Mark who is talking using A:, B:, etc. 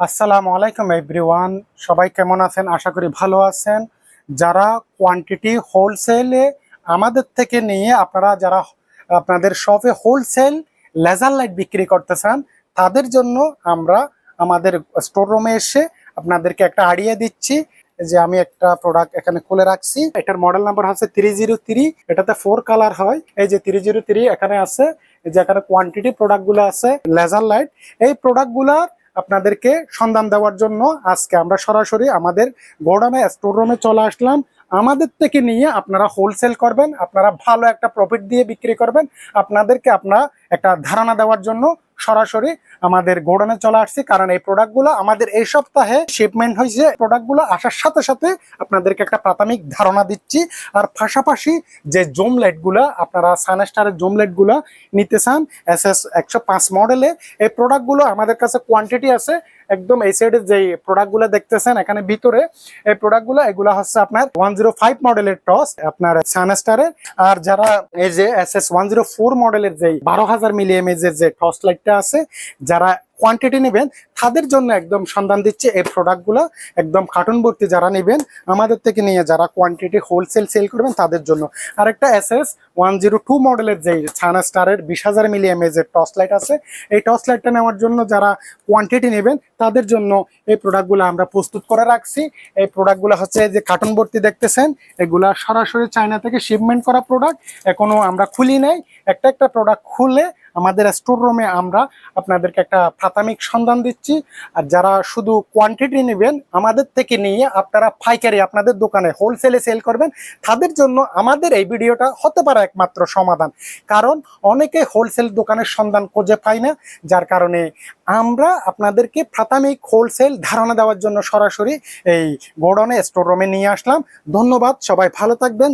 A: আসসালামু আলাইকুম এভরিওয়ান, সবাই কেমন আছেন? আশা করি ভালো আছেন। যারা কোয়ান্টিটি হোলসেলে আমাদের থেকে নিয়ে আপনারা যারা আপনাদের শপে হোলসেল লেজার লাইট বিক্রি করতেছেন, তাদের জন্য আমরা আমাদের স্টোর রুমে এসে আপনাদেরকে একটা আইডিয়া দিচ্ছি যে আমি একটা প্রোডাক্ট এখানে খুলে রাখছি। এটার মডেল নাম্বার হচ্ছে থ্রি জিরো থ্রি এটাতে ফোর কালার হয়। এই যে থ্রি জিরো থ্রি এখানে আছে যে এখানে কোয়ান্টিটি প্রোডাক্টগুলো আছে লেজার লাইট এই প্রোডাক্টগুলার আপনাদেরকে সন্ধান দেওয়ার জন্য আজকে আমরা সরাসরি আমাদের গোডাউনে স্টোর রুমে চলে আসলাম। আমাদের থেকে নিয়ে আপনারা হোলসেল করবেন, আপনারা ভালো একটা প্রফিট দিয়ে বিক্রি করবেন। আপনাদেরকে আপনারা একটা ধারণা দেওয়ার জন্য সরাসরি আমাদের গোডাউনে চলে আসছি, কারণ এই প্রোডাক্টগুলো আমাদের এই সপ্তাহে শিপমেন্ট হয়েছে। প্রোডাক্টগুলো আসার সাথে সাথে আপনাদেরকে একটা প্রাথমিক ধারণা দিচ্ছি। আর পাশাপাশি যে জুম লাইটগুলো আপনারা সানস্টারের জুম লাইটগুলো নিতে চান এস এস একশো পাঁচ মডেলে এই প্রোডাক্টগুলো আমাদের কাছে কোয়ান্টিটি আছে। একদম এই সাইডে যে প্রোডাক্টগুলো দেখতেছেন, এখানে ভিতরে, এই প্রোডাক্টগুলো এগুলো হচ্ছে আপনার ওয়ান জিরো ফাইভ মডেলের টস আপনার সানস্টারের আর যারা এই যে S S one zero four মডেলের যে বারো হাজার মিলি এমএজের যে টস লাইটটা আছে যারা কোয়ান্টিটি নেবেন তাদের জন্য একদম সন্ধান দিচ্ছে এই প্রোডাক্টগুলো একদম কার্টুন ভর্তি যারা নেবেন, আমাদের থেকে নিয়ে যারা কোয়ান্টিটি হোলসেল সেল করবেন, তাদের জন্য। আরেকটা S S one zero two মডেলের যে ছানা স্টারের বিশ হাজার মিলি এমএজের টর্চ লাইট আছে, এই টর্চ লাইটটা নেওয়ার জন্য যারা কোয়ান্টিটি নেবেন, তাদের জন্য এই প্রোডাক্টগুলো আমরা প্রস্তুত করে রাখছি। এই প্রোডাক্টগুলো হচ্ছে যে কার্টুন ভর্তি দেখতেছেন, এগুলা সরাসরি চায়না থেকে শিপমেন্ট করা প্রোডাক্ট এখনও আমরা খুলি নাই। একটা একটা প্রোডাক্ট খুলে আমাদের স্টোর রুমে আমরা আপনাদেরকে একটা প্রাথমিক সন্ধান দিচ্ছি। আর যারা শুধু কোয়ান্টিটি নেবেন, আমাদের থেকে নিয়ে আপনারা পাইকারি আপনাদের দোকানে হোলসেলে সেল করবেন, তাদের জন্য আমাদের এই ভিডিওটা হতে পারে একমাত্র সমাধান। কারণ অনেকে হোলসেল দোকানের সন্ধান খুঁজে পায় না, যার কারণে আমরা আপনাদেরকে প্রাথমিক হোলসেল ধারণা দেওয়ার জন্য সরাসরি এই গোডাউনে স্টোর রুমে নিয়ে আসলাম। ধন্যবাদ, সবাই ভালো থাকবেন।